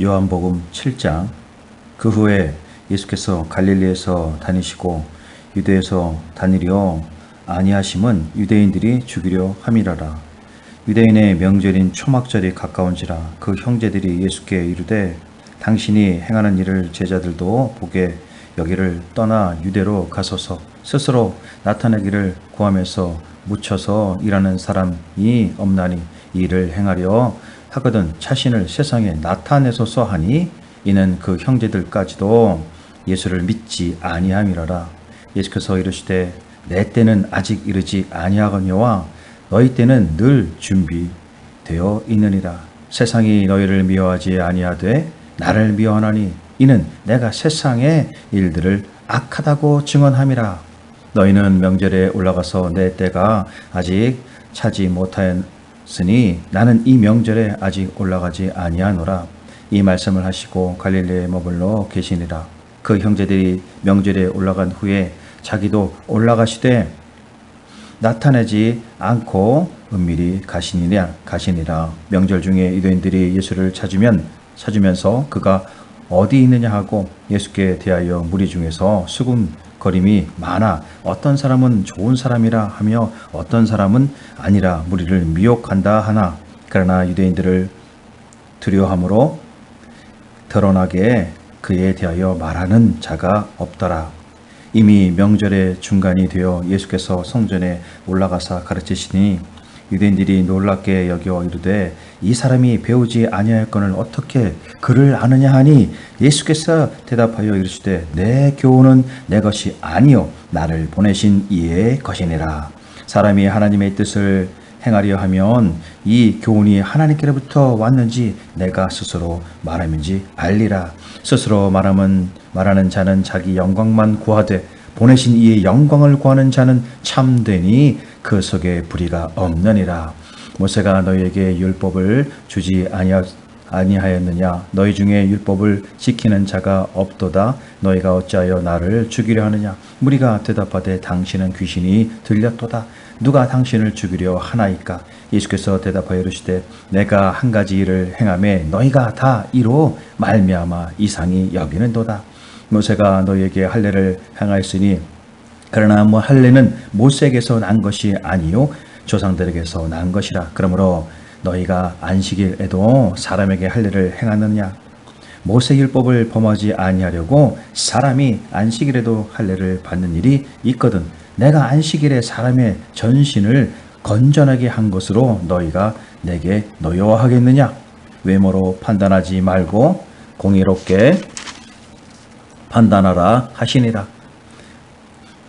요한복음 7장. 그 후에 예수께서 갈릴리에서 다니시고 유대에서 다니려 아니하심은 유대인들이 죽이려 함이라라. 유대인의 명절인 초막절이 가까운지라 그 형제들이 예수께 이르되 당신이 행하는 일을 제자들도 보게 여기를 떠나 유대로 가소서. 스스로 나타내기를 구하면서 묻혀서 일하는 사람이 없나니 이 일을 행하려 하거든 자신을 세상에 나타내소서 하니 이는 그 형제들까지도 예수를 믿지 아니함이라라. 예수께서 이르시되 내 때는 아직 이르지 아니하거니와 너희 때는 늘 준비되어 있느니라. 세상이 너희를 미워하지 아니하되 나를 미워하나니 이는 내가 세상의 일들을 악하다고 증언함이라. 너희는 명절에 올라가서 내 때가 아직 차지 못 하였으니 나는 이 명절에 아직 올라가지 아니하노라. 이 말씀을 하시고 갈릴리에 머물러 계시니라. 그 형제들이 명절에 올라간 후에 자기도 올라가시되 나타내지 않고 은밀히 가시니라 가시니라. 명절 중에 유대인들이 예수를 찾으면 찾으면서 그가 어디 있느냐 하고 예수께 대하여 무리 중에서 수군 거림이 많아 어떤 사람은 좋은 사람이라 하며 어떤 사람은 아니라 무리를 미혹한다 하나 그러나 유대인들을 두려함으로 드러나게 그에 대하여 말하는 자가 없더라. 이미 명절의 중간이 되어 예수께서 성전에 올라가사 가르치시니 유대인들이 놀랍게 여겨 이르되 이 사람이 배우지 아니하였거늘 어떻게 그를 아느냐 하니 예수께서 대답하여 이르시되 내 교훈은 내 것이 아니요 나를 보내신 이의 것이니라. 사람이 하나님의 뜻을 행하려 하면 이 교훈이 하나님께로부터 왔는지 내가 스스로 말함인지 알리라. 스스로 말하면 말하는 자는 자기 영광만 구하되 보내신 이의 영광을 구하는 자는 참되니 그 속에 불의가 없느니라. 모세가 너희에게 율법을 주지 아니하, 아니하였느냐? 너희 중에 율법을 지키는 자가 없도다. 너희가 어찌하여 나를 죽이려 하느냐? 무리가 대답하되 당신은 귀신이 들렸도다. 누가 당신을 죽이려 하나이까? 예수께서 대답하여 이르시되 내가 한 가지 일을 행함에 너희가 다 이로 말미암아 이상히 여기는도다. 모세가 너희에게 할례를 행하였으니 그러나 뭐 할례는 모세에게서 난 것이 아니요 조상들에게서 난 것이라. 그러므로 너희가 안식일에도 사람에게 할례를 행하느냐? 모세 율법을 범하지 아니하려고 사람이 안식일에도 할례를 받는 일이 있거든. 내가 안식일에 사람의 전신을 건전하게 한 것으로 너희가 내게 노여워하겠느냐? 외모로 판단하지 말고 공의롭게 판단하라 하시니라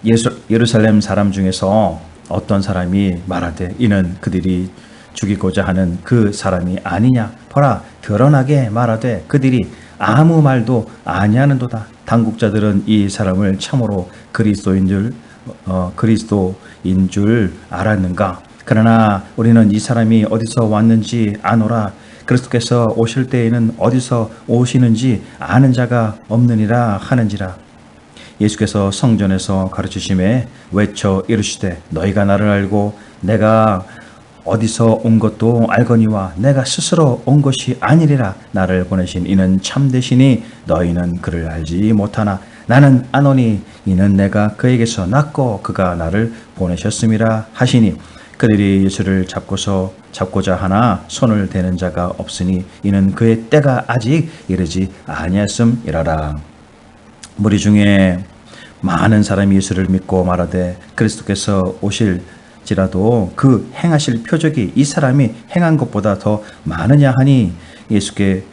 예수, 예루살렘 사람 중에서 어떤 사람이 말하되 이는 그들이 죽이고자 하는 그 사람이 아니냐? 보라 드러나게 말하되 그들이 아무 말도 아니하는도다. 당국자들은 이 사람을 참으로 그리스도인 줄 어, 그리스도인 줄 알았는가? 그러나 우리는 이 사람이 어디서 왔는지 아노라. 그리스도께서 오실 때에는 어디서 오시는지 아는 자가 없느니라 하는지라 예수께서 성전에서 가르치심에 외쳐 이르시되 너희가 나를 알고 내가 어디서 온 것도 알거니와 내가 스스로 온 것이 아니리라. 나를 보내신 이는 참되시니 너희는 그를 알지 못하나. 나는 아노니 이는 내가 그에게서 났고 그가 나를 보내셨음이라 하시니. 그들이 예수를 잡고서 잡고자 하나 손을 대는 자가 없으니 이는 그의 때가 아직 이르지 아니했음이라라 무리 중에 많은 사람이 예수를 믿고 말하되 그리스도께서 오실지라도 그 행하실 표적이 이 사람이 행한 것보다 더 많으냐 하니 예수께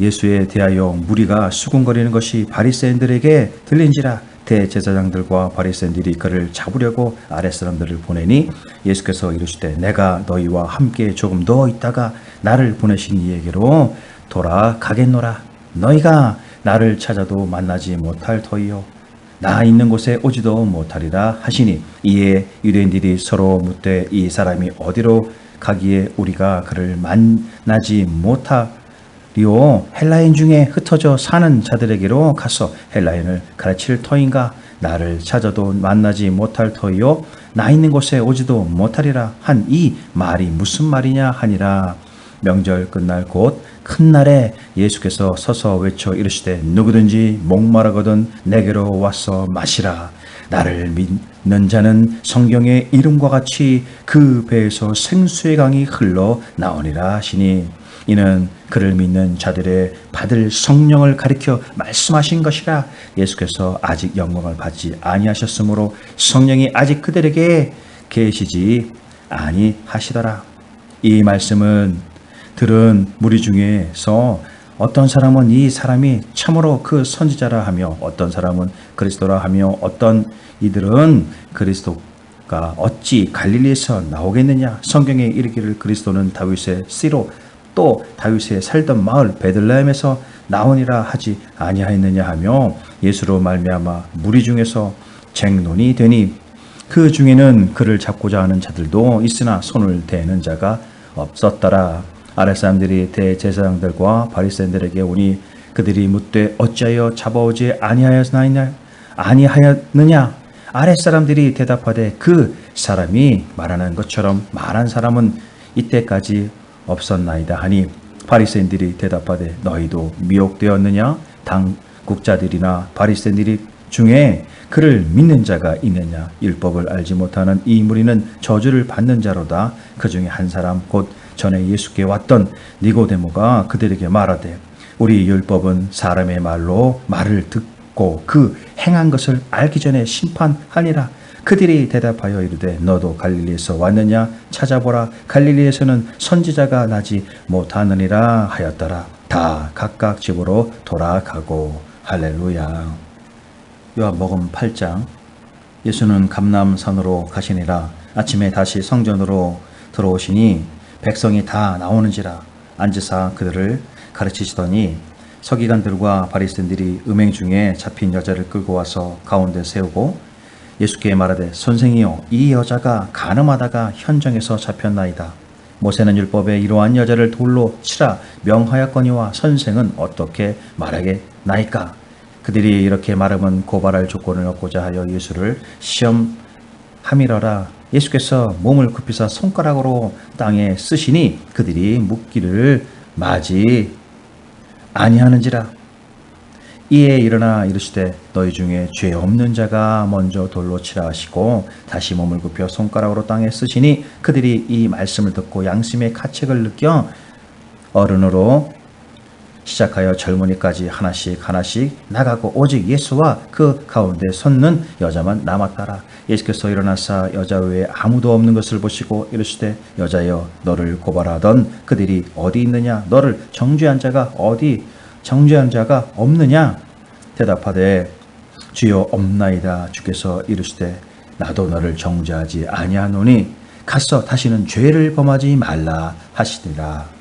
예수에 대하여 무리가 수군거리는 것이 바리새인들에게 들린지라 대제사장들과 바리새인들이 그를 잡으려고 아랫 사람들을 보내니 예수께서 이르시되 내가 너희와 함께 조금 더 있다가 나를 보내신 이에게로 돌아가겠노라. 너희가 나를 찾아도 만나지 못할 터이요. 나 있는 곳에 오지도 못하리라 하시니 이에 유대인들이 서로 묻되 이 사람이 어디로 가기에 우리가 그를 만나지 못하리오? 헬라인 중에 흩어져 사는 자들에게로 가서 헬라인을 가르칠 터인가? 나를 찾아도 만나지 못할 터이요. 나 있는 곳에 오지도 못하리라 한 이 말이 무슨 말이냐 하니라 명절 끝날 곧 큰 날에 예수께서 서서 외쳐 이르시되 누구든지 목마르거든 내게로 와서 마시라. 나를 믿는 자는 성경의 이름과 같이 그 배에서 생수의 강이 흘러 나오니라 하시니 이는 그를 믿는 자들의 받을 성령을 가리켜 말씀하신 것이라 예수께서 아직 영광을 받지 아니하셨으므로 성령이 아직 그들에게 계시지 아니하시더라. 이 말씀은 들은 무리 중에서 어떤 사람은 이 사람이 참으로 그 선지자라 하며 어떤 사람은 그리스도라 하며 어떤 이들은 그리스도가 어찌 갈릴리에서 나오겠느냐 성경에 이르기를 그리스도는 다윗의 씨로 또 다윗의 살던 마을 베들레헴에서 나오니라 하지 아니하였느냐 하며 예수로 말미암아 무리 중에서 쟁론이 되니 그 중에는 그를 잡고자 하는 자들도 있으나 손을 대는 자가 없었더라. 아랫사람들이 대제사장들과 바리새인들에게 오니 그들이 묻되 어찌하여 잡아오지 아니하였나이냐? 아니하였느냐? 아랫사람들이 대답하되 그 사람이 말하는 것처럼 말한 사람은 이때까지 없었나이다 하니 바리새인들이 대답하되 너희도 미혹되었느냐? 당국자들이나 바리새인들이 중에 그를 믿는 자가 있느냐? 율법을 알지 못하는 이 무리는 저주를 받는 자로다. 그 중에 한 사람 곧 전에 예수께 왔던 니고데모가 그들에게 말하되 우리 율법은 사람의 말로 말을 듣고 그 행한 것을 알기 전에 심판하니라. 그들이 대답하여 이르되 너도 갈릴리에서 왔느냐? 찾아보라. 갈릴리에서는 선지자가 나지 못하느니라 하였더라. 다 각각 집으로 돌아가고. 할렐루야. 요한복음 8장. 예수는 감남산으로 가시니라 아침에 다시 성전으로 들어오시니 백성이 다 나오는지라 앉으사 그들을 가르치시더니 서기관들과 바리새인들이 음행 중에 잡힌 여자를 끌고 와서 가운데 세우고 예수께 말하되 선생이여 이 여자가 가늠하다가 현장에서 잡혔나이다. 모세는 율법에 이러한 여자를 돌로 치라 명하였거니와 선생은 어떻게 말하겠나이까? 그들이 이렇게 말하면 고발할 조건을 얻고자 하여 예수를 시험함이러라. 예수께서 몸을 굽히사 손가락으로 땅에 쓰시니 그들이 묻기를 맞이 아니하는지라. 이에 일어나 이르시되 너희 중에 죄 없는 자가 먼저 돌로 치라 하시고 다시 몸을 굽혀 손가락으로 땅에 쓰시니 그들이 이 말씀을 듣고 양심의 가책을 느껴 어른으로 시작하여 젊은이까지 하나씩 하나씩 나가고 오직 예수와 그 가운데 섰는 여자만 남았더라. 예수께서 일어나사 여자 외에 아무도 없는 것을 보시고 이르시되 여자여 너를 고발하던 그들이 어디 있느냐? 너를 정죄한 자가 어디 정죄한 자가 없느냐? 대답하되 주여 없나이다. 주께서 이르시되 나도 너를 정죄하지 아니하노니 가서 다시는 죄를 범하지 말라 하시니라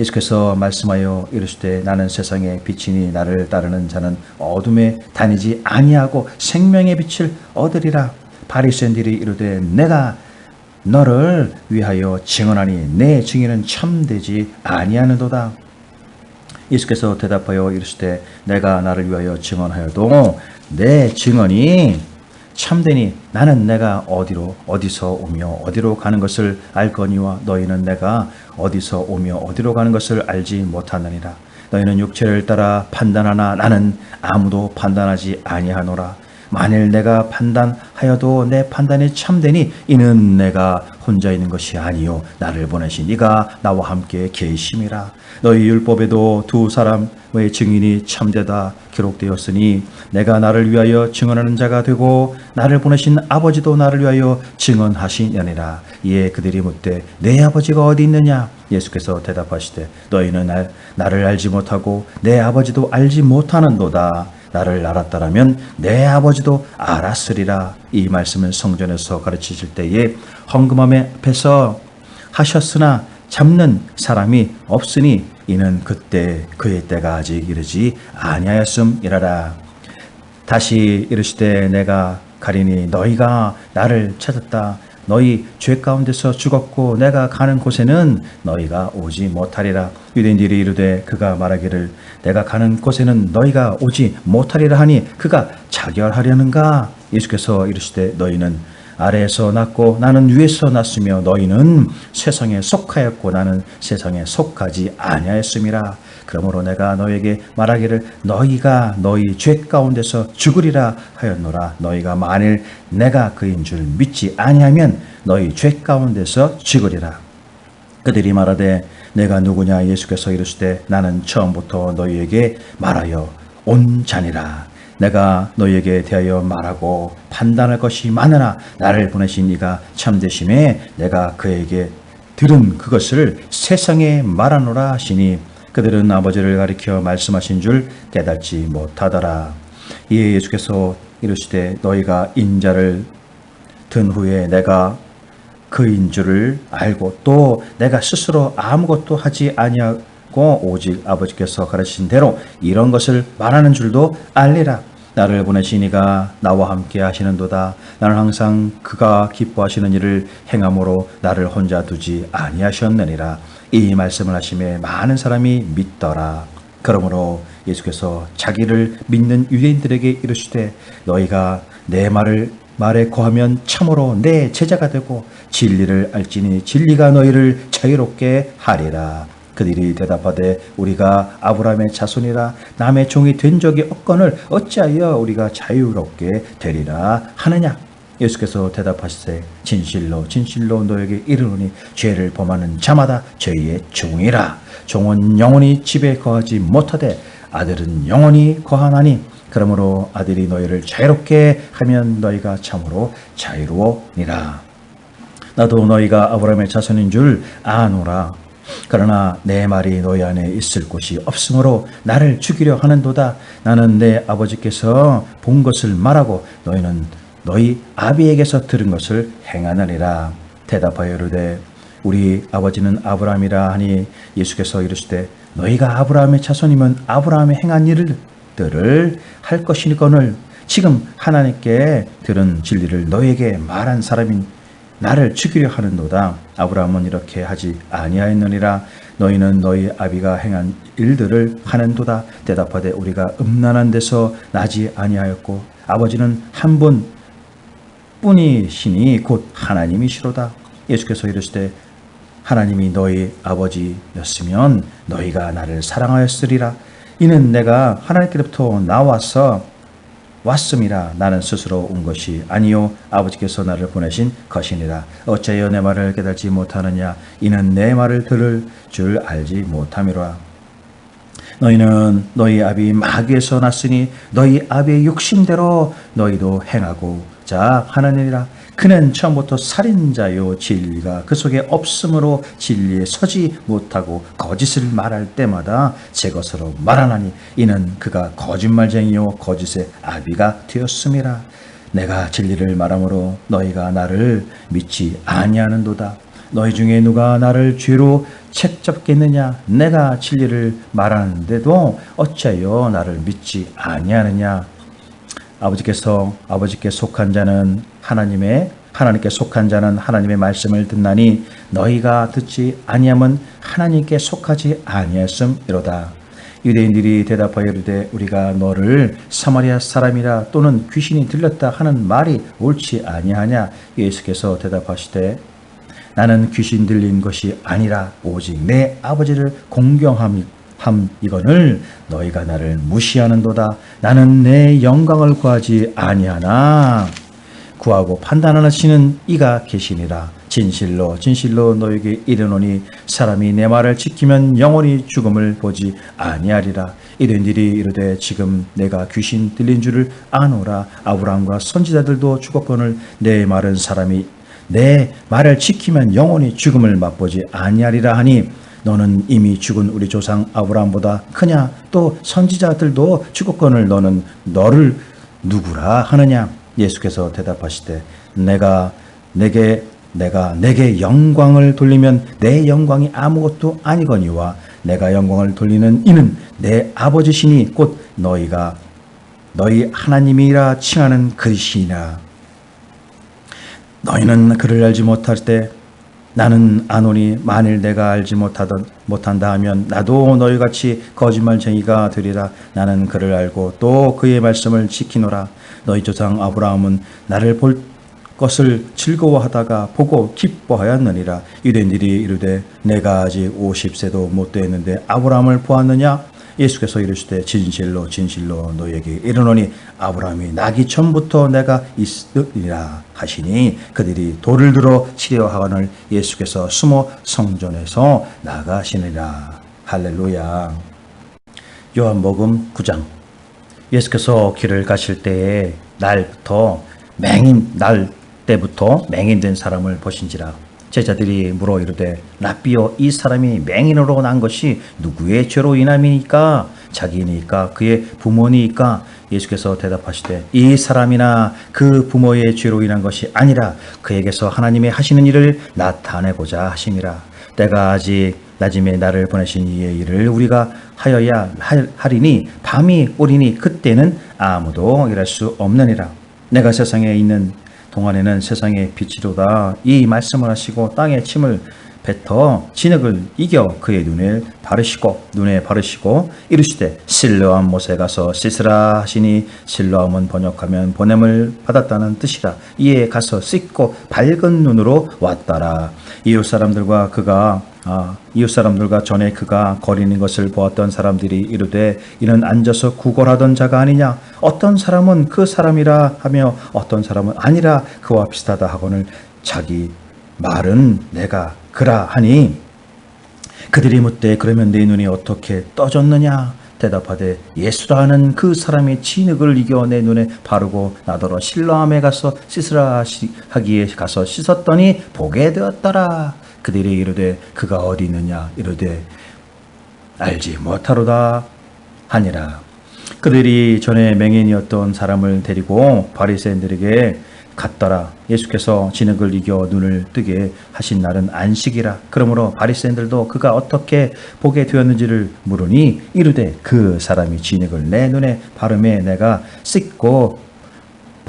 예수께서 말씀하여 이르시되 나는 세상의 빛이니 나를 따르는 자는 어둠에 다니지 아니하고 생명의 빛을 얻으리라. 바리새인들이 이르되 내가 너를 위하여 증언하니 내 증인은 참되지 아니하는도다. 예수께서 대답하여 이르시되 내가 나를 위하여 증언하여도 내 증언이 참되니 나는 내가 어디로 어디서 오며 어디로 가는 것을 알거니와 너희는 내가 어디서 오며 어디로 가는 것을 알지 못하느니라. 너희는 육체를 따라 판단하나 나는 아무도 판단하지 아니하노라. 만일 내가 판단하여도 내 판단이 참되니 이는 내가 혼자 있는 것이 아니요 나를 보내신 이가 나와 함께 계심이라. 너희 율법에도 두 사람의 증인이 참되다 기록되었으니 내가 나를 위하여 증언하는 자가 되고 나를 보내신 아버지도 나를 위하여 증언하시느니라. 이에 그들이 묻되 내 아버지가 어디 있느냐? 예수께서 대답하시되 너희는 날, 나를 알지 못하고 내 아버지도 알지 못하는도다 나를 알았다라면 내 아버지도 알았으리라. 이 말씀은 성전에서 가르치실 때에 헌금함에 앞에서 하셨으나 잡는 사람이 없으니 이는 그때 그의 때가 아직 이르지 아니하였음이라라. 다시 이르시되 내가 가리니 너희가 나를 찾았다. 너희 죄 가운데서 죽었고 내가 가는 곳에는 너희가 오지 못하리라. 유대인들이 이르되 그가 말하기를 내가 가는 곳에는 너희가 오지 못하리라 하니 그가 자결하려는가? 예수께서 이르시되 너희는 아래에서 났고 나는 위에서 났으며 너희는 세상에 속하였고 나는 세상에 속하지 아니하였음이라 그러므로 내가 너에게 말하기를 너희가 너희 죄 가운데서 죽으리라 하였노라. 너희가 만일 내가 그인 줄 믿지 아니하면 너희 죄 가운데서 죽으리라. 그들이 말하되 내가 누구냐? 예수께서 이르시되 나는 처음부터 너희에게 말하여 온 자니라. 내가 너희에게 대하여 말하고 판단할 것이 많으나 나를 보내신 이가 참되심에 내가 그에게 들은 그것을 세상에 말하노라 하시니 그들은 아버지를 가리켜 말씀하신 줄 깨닫지 못하더라 이에 예수께서 이르시되 너희가 인자를 든 후에 내가 그인 줄을 알고 또 내가 스스로 아무것도 하지 아니하고 오직 아버지께서 가르치신 대로 이런 것을 말하는 줄도 알리라. 나를 보내신 이가 나와 함께 하시는도다. 나는 항상 그가 기뻐하시는 일을 행함으로 나를 혼자 두지 아니하셨느니라. 이 말씀을 하심에 많은 사람이 믿더라. 그러므로 예수께서 자기를 믿는 유대인들에게 이르시되 너희가 내 말을 말에 거하면 참으로 내 제자가 되고 진리를 알지니 진리가 너희를 자유롭게 하리라. 그들이 대답하되 우리가 아브라함의 자손이라 남의 종이 된 적이 없거늘 어찌하여 우리가 자유롭게 되리라 하느냐. 예수께서 대답하시되 진실로 진실로 너에게 이르노니 죄를 범하는 자마다 죄의 종이라 종은 영원히 집에 거하지 못하되 아들은 영원히 거하나니 그러므로 아들이 너희를 자유롭게 하면 너희가 참으로 자유로우니라. 나도 너희가 아브라함의 자손인 줄 아노라. 그러나 내 말이 너희 안에 있을 곳이 없으므로 나를 죽이려 하는도다. 나는 내 아버지께서 본 것을 말하고 너희는 너희 아비에게서 들은 것을 행하느니라. 대답하여 이르되 우리 아버지는 아브라함이라 하니 예수께서 이르시되 너희가 아브라함의 자손이면 아브라함의 행한 일을 들을 할 것이니거늘 지금 하나님께 들은 진리를 너에게 말한 사람인 나를 죽이려 하는도다. 아브라함은 이렇게 하지 아니하였느니라. 너희는 너희 아비가 행한 일들을 하는도다. 대답하되 우리가 음란한 데서 나지 아니하였고 아버지는 한 분 뿐이시니 곧 하나님이시로다. 예수께서 이르시되 하나님이 너희 아버지였으면 너희가 나를 사랑하였으리라. 이는 내가 하나님께로부터 나와서 왔음이라 나는 스스로 온 것이 아니요. 아버지께서 나를 보내신 것이니라. 어찌하여 내 말을 깨닫지 못하느냐? 이는 내 말을 들을 줄 알지 못함이로라. 너희는 너희 아비 마귀에서 났으니 너희 아비의 욕심대로 너희도 행하고 자 하느니라. 그는 처음부터 살인자요 진리가 그 속에 없으므로 진리에 서지 못하고 거짓을 말할 때마다 제 것으로 말하나니 이는 그가 거짓말쟁이요 거짓의 아비가 되었음이라. 내가 진리를 말함으로 너희가 나를 믿지 아니하는도다. 너희 중에 누가 나를 죄로 책잡겠느냐? 내가 진리를 말하는데도 어찌하여 나를 믿지 아니하느냐 아버지께서 아버지께 속한 자는 하나님의 하나님께 속한 자는 하나님의 말씀을 듣나니 너희가 듣지 아니함은 하나님께 속하지 아니했음이로다. 유대인들이 대답하여 이르되 우리가 너를 사마리아 사람이라 또는 귀신이 들렸다 하는 말이 옳지 아니하냐 예수께서 대답하시되 나는 귀신 들린 것이 아니라 오직 내 아버지를 공경함 함 이거늘 너희가 나를 무시하는도다. 나는 내 영광을 구하지 아니하나. 구하고 판단하시는 이가 계시니라. 진실로 진실로 너에게 이르노니 사람이 내 말을 지키면 영원히 죽음을 보지 아니하리라. 이된들이 이르되 지금 내가 귀신 들린 줄을 아노라. 아브라함과 선지자들도 죽었거늘 내 말은 사람이 내 말을 지키면 영원히 죽음을 맛보지 아니하리라 하니 너는 이미 죽은 우리 조상 아브라함보다 크냐? 또 선지자들도 죽었거늘 너는 너를 누구라 하느냐? 예수께서 대답하시되 내가 내게 내가 내게 영광을 돌리면 내 영광이 아무것도 아니거니와 내가 영광을 돌리는 이는 내 아버지시니 곧 너희가 너희 하나님이라 칭하는 그리시니라. 너희는 그를 알지 못할 때 나는 아노니 만일 내가 알지 못하던 못한다 하면 나도 너희 같이 거짓말쟁이가 되리라. 나는 그를 알고 또 그의 말씀을 지키노라. 너희 조상 아브라함은 나를 볼 것을 즐거워하다가 보고 기뻐하였느니라. 유대인들이 이르되 내가 아직 50세도 못 되었는데 아브라함을 보았느냐 예수께서 이르시되 진실로 진실로 너에게 이르노니 아브라함이 나기 전부터 내가 있으리라 하시니 그들이 돌을 들어 치려 하거늘 예수께서 숨어 성전에서 나가시니라. 할렐루야. 요한복음 9장. 예수께서 길을 가실 때에 날부터 맹인 날 때부터 맹인된 사람을 보신지라 제자들이 물어 이르되 라비오 이 사람이 맹인으로 난 것이 누구의 죄로 인함이니까? 자기니까? 그의 부모니까? 예수께서 대답하시되 이 사람이나 그 부모의 죄로 인한 것이 아니라 그에게서 하나님이 하시는 일을 나타내고자 하심이라. 때가 아직 낮음에 나를 보내신 이의 일을 우리가 하여야 할- 하리니 밤이 오리니 그때는 아무도 일할 수 없느니라. 내가 세상에 있는 동안에는 세상의 빛이로다. 이 말씀을 하시고 땅에 침을 뱉어 진흙을 이겨 그의 눈에 바르시고 눈에 바르시고 이르시되 실로암 못에 가서 씻으라 하시니 실로암은 번역하면 보냄을 받았다는 뜻이라. 이에 가서 씻고 밝은 눈으로 왔더라. 이웃 사람들과 그가 아, 이웃 사람들과 전에 그가 거리는 것을 보았던 사람들이 이르되 이는 앉아서 구걸하던 자가 아니냐? 어떤 사람은 그 사람이라 하며 어떤 사람은 아니라 그와 비슷하다 하거늘 자기 말은 내가 그라 하니 그들이 묻되 그러면 내 눈이 어떻게 떠졌느냐? 대답하되 예수라 하는 그 사람이 진흙을 이겨 내 눈에 바르고 나더러 실로암에 가서 씻으라 하기에 가서 씻었더니 보게 되었더라 그들이 이르되 그가 어디 있느냐? 이르되 알지 못하로다 하니라. 그들이 전에 맹인이었던 사람을 데리고 바리새인들에게 갔더라. 예수께서 진흙을 이겨 눈을 뜨게 하신 날은 안식이라. 그러므로 바리새인들도 그가 어떻게 보게 되었는지를 물으니 이르되 그 사람이 진흙을 내 눈에 바르매 내가 씻고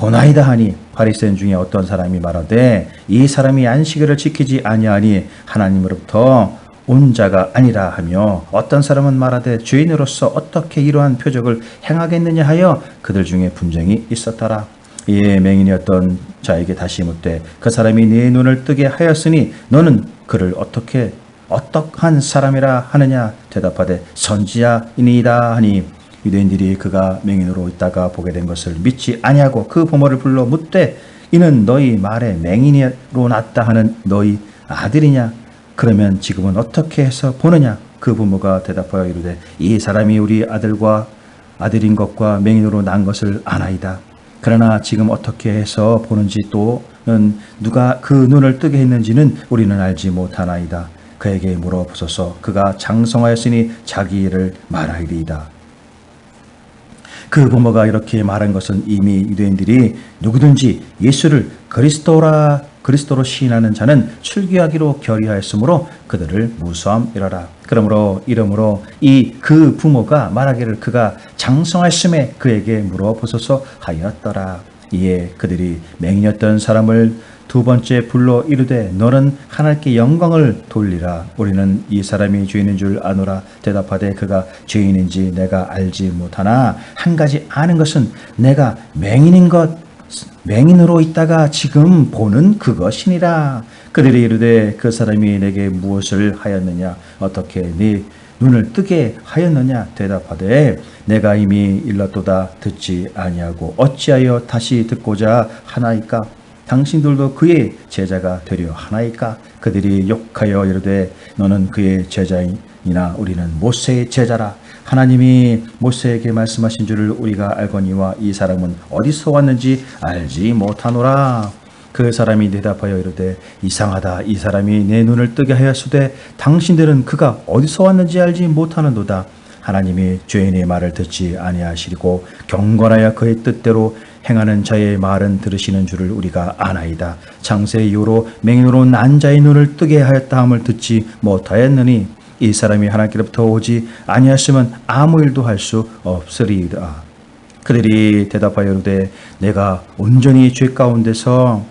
보나이다 하니 바리새인 중에 어떤 사람이 말하되 이 사람이 안식일을 지키지 아니하니 하나님으로부터 온 자가 아니라 하며 어떤 사람은 말하되 죄인으로서 어떻게 이러한 표적을 행하겠느냐 하여 그들 중에 분쟁이 있었더라. 이에 맹인이었던 자에게 다시 묻되 그 사람이 네 눈을 뜨게 하였으니 너는 그를 어떻게 어떡한 사람이라 하느냐? 대답하되 선지자이니이다 하니 유대인들이 그가 맹인으로 있다가 보게 된 것을 믿지 아니하고 그 부모를 불러 묻되 이는 너희 말에 맹인으로 났다 하는 너희 아들이냐? 그러면 지금은 어떻게 해서 보느냐? 그 부모가 대답하여 이르되 이 사람이 우리 아들과 아들인 것과 맹인으로 난 것을 아나이다. 그러나 지금 어떻게 해서 보는지 또는 누가 그 눈을 뜨게 했는지는 우리는 알지 못하나이다. 그에게 물어보소서. 그가 장성하였으니 자기 일을 말하리이다 그 부모가 이렇게 말한 것은 이미 유대인들이 누구든지 예수를 그리스도라 그리스도로 시인하는 자는 출교하기로 결의하였으므로 그들을 무수함이라라. 그러므로 이러므로 이 그 부모가 말하기를 그가 장성하였음에 그에게 물어보소서 하였더라. 이에 그들이 맹인이었던 사람을 두 번째 불러 이르되 너는 하나님께 영광을 돌리라. 우리는 이 사람이 죄인인 줄 아노라. 대답하되 그가 죄인인지 내가 알지 못하나? 한 가지 아는 것은 내가 맹인인 것 맹인으로 있다가 지금 보는 그것이니라. 그들이 이르되 그 사람이 내게 무엇을 하였느냐? 어떻게 네 눈을 뜨게 하였느냐? 대답하되 내가 이미 일렀도다. 듣지 아니하고 어찌하여 다시 듣고자 하나이까 당신들도 그의 제자가 되려 하나이까? 그들이 욕하여 이르되 너는 그의 제자이나 우리는 모세의 제자라. 하나님이 모세에게 말씀하신 줄을 우리가 알거니와 이 사람은 어디서 왔는지 알지 못하노라. 그 사람이 대답하여 이르되 이상하다. 이 사람이 내 눈을 뜨게 하였으되 당신들은 그가 어디서 왔는지 알지 못하는도다. 하나님이 죄인의 말을 듣지 아니하시고 경건하여 그의 뜻대로 행하는 자의 말은 들으시는 줄을 우리가 아나이다. 창세 이후로 맹인으로 난 자의 눈을 뜨게 하였다 함을 듣지 못하였느니 이 사람이 하나님께로부터 오지 아니하시면 아무 일도 할 수 없으리이다. 그들이 대답하여 이르되 내가 온전히 죄 가운데서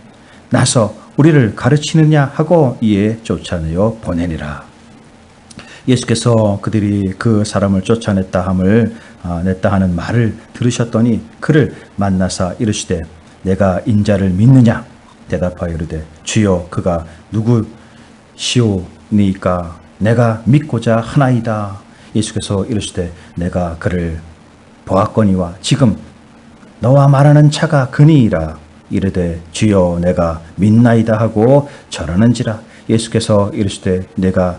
나서 우리를 가르치느냐 하고 이에 쫓아내어 보내니라. 예수께서 그들이 그 사람을 쫓아냈다 함을 아, 냈다 하는 말을 들으셨더니 그를 만나사 이르시되 내가 인자를 믿느냐? 대답하여 이르되 주여 그가 누구시오니까? 내가 믿고자 하나이다. 예수께서 이르시되 내가 그를 보았거니와 지금 너와 말하는 차가 그니이라. 이르되 주여 내가 믿나이다 하고 절하는지라. 예수께서 이르시되 내가